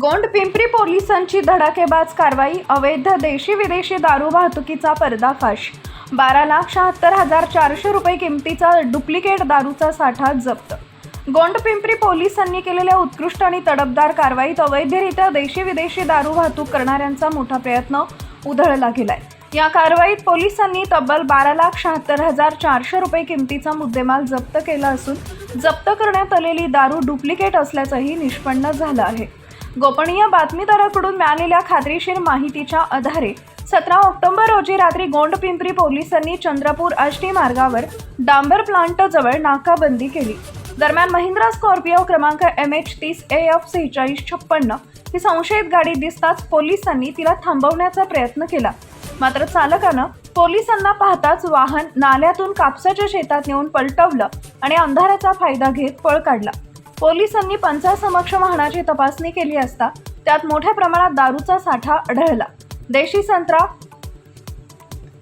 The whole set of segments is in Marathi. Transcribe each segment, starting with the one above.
गोंड पिंपरी पोलिसांची धडाकेबाज कारवाई अवैध देशी विदेशी दारू वाहतुकीचा पर्दाफाश. बारा लाख शहात्तर हजार चारशे रुपये किमतीचा डुप्लिकेट दारूचा साठा जप्त. गोंड पिंपरी पोलिसांनी केलेल्या उत्कृष्ट आणि तडफदार कारवाईत अवैधरित्या देशी विदेशी दारू वाहतूक करणाऱ्यांचा मोठा प्रयत्न उधळला गेलाय. या कारवाईत पोलिसांनी तब्बल बारा लाख शहात्तर हजार चारशे रुपये किमतीचा मुद्देमाल जप्त केला असून जप्त करण्यात आलेली दारू डुप्लिकेट असल्याचंही निष्पन्न झालं आहे. गोपनीय बातमीदाराकडून मिळालेल्या खात्रीशीर माहितीच्या आधारे सतरा ऑक्टोबर रोजी रात्री गोंड पिंपरी पोलिसांनी चंद्रपूर आष्टी मार्गावर डांबर प्लांट जवळ नाकाबंदी केली. दरम्यान महिंद्रा स्कॉर्पिओ क्रमांक एम एच तीस ए एफ सेहेचाळीस छप्पन्न ही संशयित गाडी दिसताच पोलिसांनी तिला थांबवण्याचा प्रयत्न केला. मात्र चालकानं पोलिसांना पाहताच वाहन नाल्यातून कापसाच्या शेतात नेऊन पलटवलं आणि अंधाराचा फायदा घेत पळ काढला. पोलिसांनी पंचासमक्ष वाहनाची तपासणी केली असता त्यात मोठ्या प्रमाणात दारूचा साठा आढळला. देशी संत्रा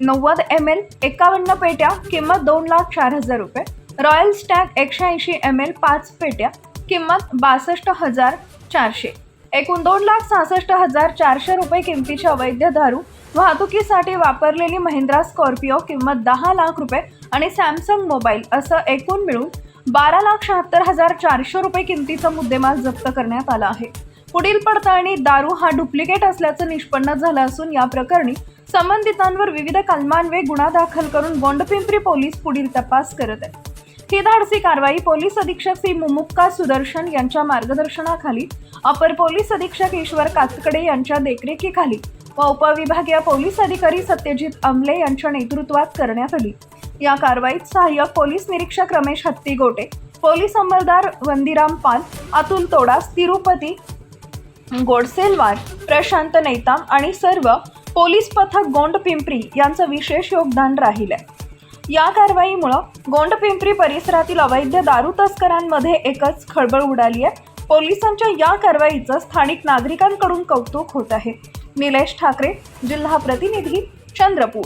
नव्वद एम एल एकावन्न पेट्या किंमत दोन लाख चार हजार रुपये. रॉयल स्टॅग एकशे ऐंशी एम एल पाच पेट्या किंमत बासष्ट हजार चारशे. एकूण दोन लाख सहासष्ट हजार चारशे रुपये किमतीची अवैध दारू वाहतुकीसाठी वापरलेली महिंद्रा स्कॉर्पिओ किंमत दहा लाख रुपये आणि सॅमसंग मोबाईल असं एकूण मिळून बारा लाख शहात्तर हजार चारशे रुपये किमतीचा मुद्देमाल जप्त करण्यात आला आहे. पुढील पडताळणी दारू हा डुप्लिकेट असल्याचं निष्पन्न झालं असून या प्रकरणी संबंधितांवर विविध कलमान्वये गुन्हा दाखल करून गोंडपिंपरी पोलीस पुढील तपास करत आहेत. ही धाडसी कारवाई पोलीस अधीक्षक श्री मुमुक्का सुदर्शन यांच्या मार्गदर्शनाखाली अपर पोलीस अधीक्षक ईश्वर कातकडे यांच्या देखरेखीखाली व उपविभागीय पोलीस अधिकारी सत्यजित अमले यांच्या नेतृत्वात करण्यात आली. या कारवाईत सहाय्यक पोलीस निरीक्षक रमेश हत्तीगोटे पोलीस अंमलदार वंदिराम पाल अतुल तोडास तिरुपती गोडसेलवार प्रशांत नेताम आणि सर्व पोलीस पथक गोंड पिंपरी यांचं विशेष योगदान राहिलंय. या कारवाईमुळं गोंड पिंपरी परिसरातील अवैध दारू तस्करांमध्ये एकच खळबळ उडाली आहे. पोलिसांच्या या कारवाईचं स्थानिक नागरिकांकडून कौतुक होत आहे. निलेश ठाकरे जिल्हा प्रतिनिधी चंद्रपूर.